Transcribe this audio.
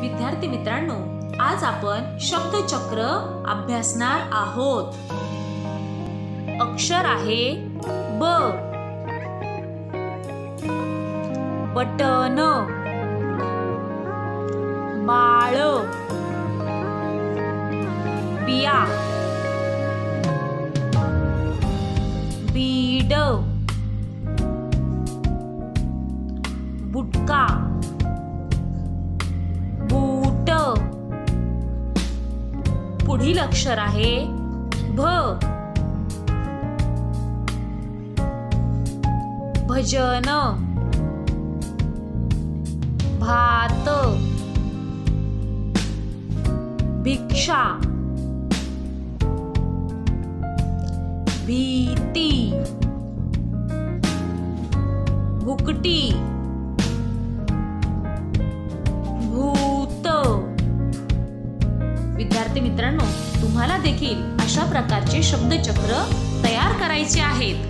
विद्यार्थी मित्रांनो आज आपण शब्दचक्र अभ्यासणार आहोत. अक्षर आहे ब. बटन. बाळ. बिया. बीड. बुटका. पुढील अक्षर आहे भ. भजन. भात. भिक्षा. भीती. भुकटी विद्यार्थी मित्रांनो तुम्हाला देखील अशा प्रकारचे शब्दचक्र तयार करायचे आहेत.